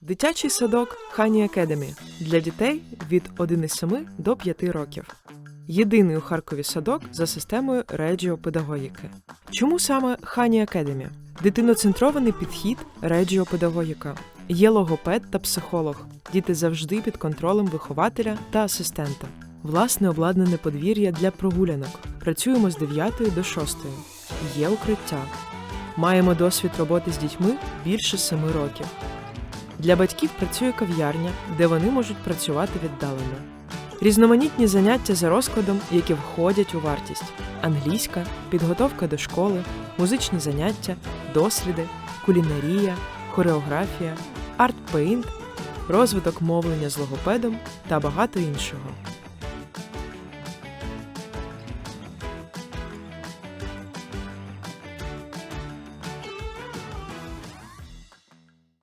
Дитячий садок Хані Академі для дітей від 1,7 до 5 років. Єдиний у Харкові садок за системою реджіопедагогіки. Чому саме Хані Академі? Дитиноцентрований підхід реджіопедагогіка. Є логопед та психолог. Діти завжди під контролем вихователя та асистента. Власне обладнане подвір'я для прогулянок. Працюємо з 9 до 6. Є укриття. Маємо досвід роботи з дітьми більше 7 років. Для батьків працює кав'ярня, де вони можуть працювати віддалено. Різноманітні заняття за розкладом, які входять у вартість: англійська, підготовка до школи, музичні заняття, досліди, кулінарія, хореографія, арт-пейнт, розвиток мовлення з логопедом та багато іншого.